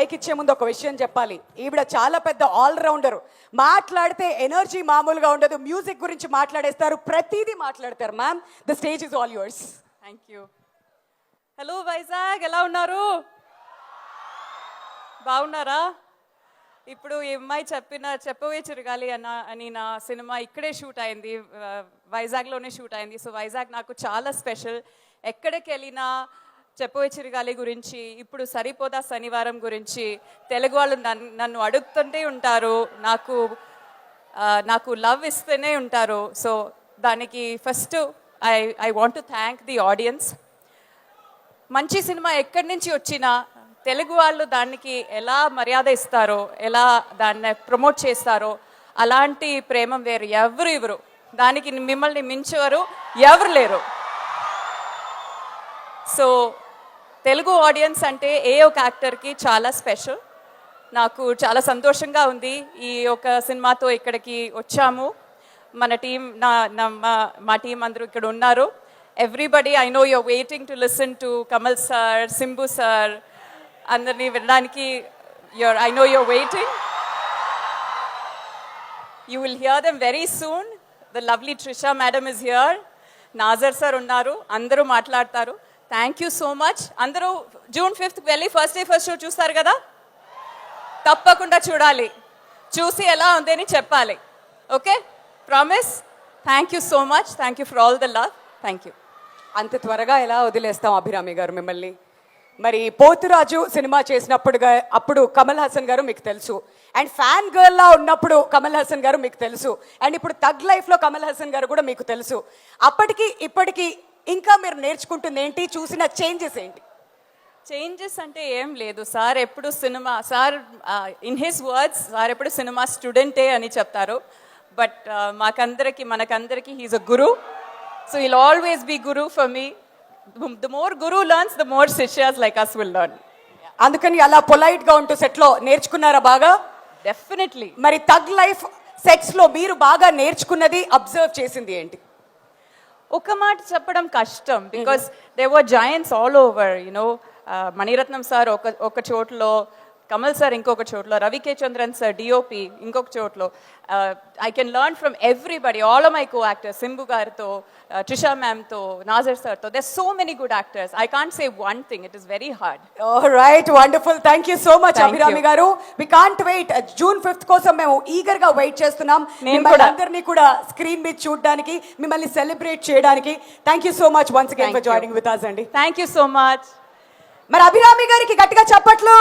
Mic ఇచ్చే ముందు ఒక విషయం చెప్పాలి. ఈవిడ చాలా పెద్ద ఆల్రౌండర్. మాట్లాడితే ఎనర్జీ మామూలుగా ఉండదు. మ్యూజిక్ గురించి మాట్లాడేస్తారు. ప్రతిదీ మాట్లాడతారు. Ma'am the stage is all yours thank you hello Vizag ఎలా ఉన్నారు? బాగున్నారా? ఇప్పుడు ఈ అమ్మాయి చెప్పిన చెప్పవే చిరగాలి అన్న అని నా సినిమా ఇక్కడే షూట్ అయింది. వైజాగ్లోనే షూట్ అయింది. సో వైజాగ్ నాకు చాలా స్పెషల్. ఎక్కడికి వెళ్ళినా చెప్పవే చిరగాలి గురించి ఇప్పుడు సరిపోదా శనివారం గురించి. తెలుగు వాళ్ళు నన్ను నన్ను అడుగుతుంటే ఉంటారు. నాకు నాకు లవ్ ఇస్తూనే ఉంటారు. సో దానికి first I I want to thank the audience. మంచి సినిమా ఎక్కడి నుంచి వచ్చినా తెలుగు వాళ్ళు దానికి ఎలా మర్యాద ఇస్తారో ఎలా దాన్ని ప్రమోట్ చేస్తారో అలాంటి ప్రేమ వేరు. ఎవరు ఇవ్వరు. దానికి మిమ్మల్ని మించేవారు ఎవరు లేరు. సో తెలుగు ఆడియన్స్ అంటే ఏ ఒక యాక్టర్కి చాలా స్పెషల్ నాకు చాలా సంతోషంగా ఉంది ఈ ఒక సినిమాతో ఇక్కడికి వచ్చాము. మన టీం నా మా- మా టీం అందరూ ఇక్కడ ఉన్నారు. Everybody I know you're waiting to listen to Kamal sir Simbu sir అందరినీ వినడానికి you're I know you're waiting you will hear them very soon the lovely Trisha madam is here Nassar sir ఉన్నారు. అందరూ మాట్లాడతారు. Thank you so much అందరూ June fifth వెళ్ళి first day first show చూస్తారు కదా? తప్పకుండా చూడాలి. చూసి ఎలా ఉంది అని చెప్పాలి. Okay promise thank you so much thank you for all the love thank you అంత త్వరగా ఎలా వదిలేస్తాం అభిరామి గారు మిమ్మల్ని? మరి పోతురాజు సినిమా చేసినప్పుడుగా అప్పుడు కమల్ హాసన్ గారు మీకు తెలుసు. అండ్ ఫ్యాన్ గర్ల్లా ఉన్నప్పుడు కమల్ హాసన్ గారు మీకు తెలుసు. అండ్ ఇప్పుడు తగ్ లైఫ్లో కమల్ హాసన్ గారు కూడా మీకు తెలుసు. అప్పటికి ఇప్పటికీ ఇంకా మీరు నేర్చుకుంటుంది ఏంటి? చూసిన చేంజెస్ ఏంటి? చేంజెస్ అంటే ఏం లేదు. సార్ ఎప్పుడు cinema sir in his words sir ఎప్పుడు సినిమా స్టూడెంటే అని చెప్తారు. బట్ మాకందరికి మనకందరికి he's a guru so will always be guru for me the more guru learns the more శిష్యాస్ like us will learn అందుకని అలా పొలైట్గా ఉంటూ సెట్లో నేర్చుకున్నారా బాగా? డెఫినెట్లీ మరి తగ్ లైఫ్ సెట్స్లో మీరు బాగా నేర్చుకున్నది అబ్జర్వ్ చేసింది ఏంటి? ఒక మాట చెప్పడం కష్టం because they were giants all over you know Maniratnam sir ఒక ఒక చోట్లో కమల్ సార్ ఇంకొక చోట్ల రవికే చంద్రన్ సార్ డిఓపి ఇంకొక చోట్లో I can learn from everybody all my co actors Simbu గారితో ట్రిషా మ్యామ్తో నాజర్ సార్తో they so many good actors I can't say one thing it is very hard right wonderful thank you so much Abhirami. Garu. We can't wait June fifth కోసం మేము ఈగర్గా wait చేస్తున్నాం. నేను మిమ్మల్ని. అందరినీ కూడా స్క్రీన్ మీద చూడడానికి మిమ్మల్ని సెలబ్రేట్ చేయడానికి. Thank you so much once again for. Joining with us అండి థ్యాంక్ యూ సో మచ్ మరి అభిరామి గారికి గట్టిగా చప్పట్లు.